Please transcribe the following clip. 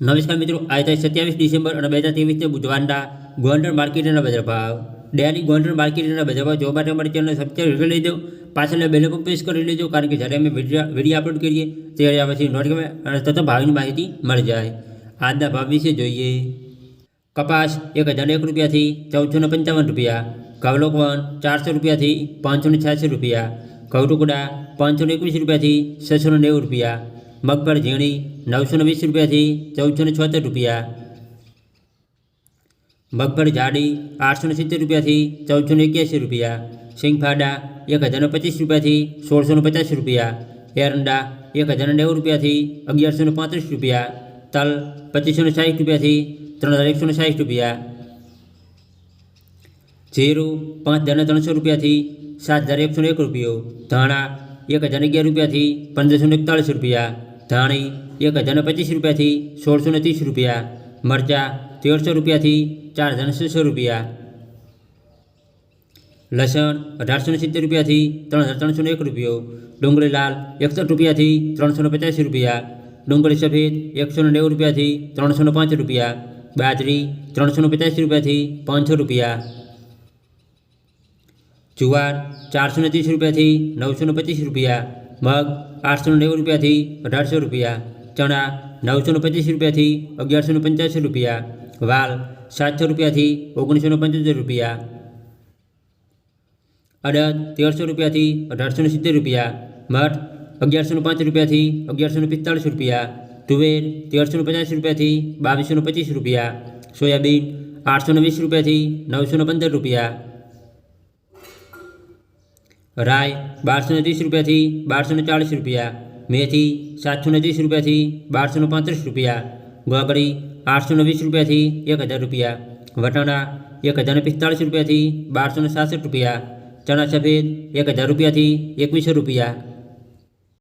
નમસ્કાર મિત્રો આજે તારીખ સત્યાવીસ ડિસેમ્બર અને બે હજાર ત્રેવીસને બુધવારના ગોંડલ માર્કેટના બજાર ભાવ ડેલી ગોંડલ માર્કેટના બજાર ભાવ જોવા માટે અમારી ચેનલ સબસ્ક્રાઈબ કરી લેજો પાછળના બેલ પર પ્રેસ કરી લેજો કારણ કે જ્યારે અમે વિડીયો વિડીયો અપલોડ કરીએ ત્યારે પછી નોટિફિકેશન અને તથા ભાવની માહિતી મળી જાય આજના ભાવ વિશે જોઈએ કપાસ એક હજાર એક રૂપિયાથી ચૌદસો ને પંચાવન રૂપિયા કવલોકવન ચારસો રૂપિયાથી પાંચસો ને છ્યાસી રૂપિયા ઘઉં ટુકડા પાંચસો ને એકવીસ રૂપિયાથી છસો ને નેવું રૂપિયા મગફળ ઝીણી નવસો ને વીસ રૂપિયાથી ચૌદસો ને છોતેર રૂપિયા મગફળી જાડી આઠસો ને સિત્તેર રૂપિયાથી ચૌદસો ને એક્યાસી રૂપિયા સિંગફાડા એક હજાર ને પચીસ રૂપિયાથી સોળસો ને પચાસ રૂપિયા એરંડા એક હજાર ને નેવું રૂપિયાથી અગિયારસો ને પાંત્રીસ રૂપિયા તલ પચીસો ને સાઠ રૂપિયાથી ત્રણ હજાર એકસો ને સાઠ રૂપિયા જીરું પાંચ હજાર ને ત્રણસો રૂપિયાથી સાત હજાર એકસો ને એક રૂપિયો ધાણા એક હજાર ને અગિયાર રૂપિયાથી પંદરસો ને એકતાળીસ રૂપિયા ધાણી એક હજાર ને પચીસ રૂપિયાથી સોળસો ને ત્રીસ રૂપિયા મરચાં તેરસો રૂપિયાથી ચાર હજાર ને છસો રૂપિયા લસણ અઢારસો ને સિત્તેર રૂપિયાથી ત્રણ હજાર ત્રણસો ને એક રૂપિયો ડુંગળી લાલ એકસઠ રૂપિયાથી ત્રણસો ને પચાસી રૂપિયા ડુંગળી સફેદ એકસો ને નેવું રૂપિયાથી ત્રણસો ને પાંચ રૂપિયા બાજરી ત્રણસો ને પચાસી રૂપિયાથી પાંચસો રૂપિયા જુવાર ચારસો ને ત્રીસ રૂપિયાથી નવસો ને પચીસ રૂપિયા મગ આઠસો નેવું રૂપિયાથી અઢારસો રૂપિયા, ચણા નવસો પચીસ રૂપિયાથી અગિયારસો પંચ્યાસી રૂપિયા, વાલ સાતસો રૂપિયાથી ઓગણીસો પંચોતેર રૂપિયા, અડદ તેરસો રૂપિયાથી અઢારસો સિત્તેર રૂપિયા, મઠ અગિયારસો પાંચ રૂપિયાથી અગિયારસો પિસ્તાળીસ રૂપિયા, તુવેર તેરસો પચાસ રૂપિયાથી બાવીસો પચીસ રૂપિયા, સોયાબીન આઠસો ને વીસ રૂપિયાથી નવસો પંદર રૂપિયા રાય બારસો ત્રીસ રૂપિયાથી બારસો ને ચાળીસ રૂપિયા, મેથી સાતસો ત્રીસ રૂપિયાથી બારસો પાંત્રીસ રૂપિયા ગોગળી આઠસો ને વીસ રૂપિયાથી એક હજાર રૂપિયા, વટાણા એક હજાર પિસ્તાળીસ રૂપિયાથી બારસો સાસઠ રૂપિયા ચણા સફેદ એક હજાર રૂપિયાથી એકવીસો રૂપિયા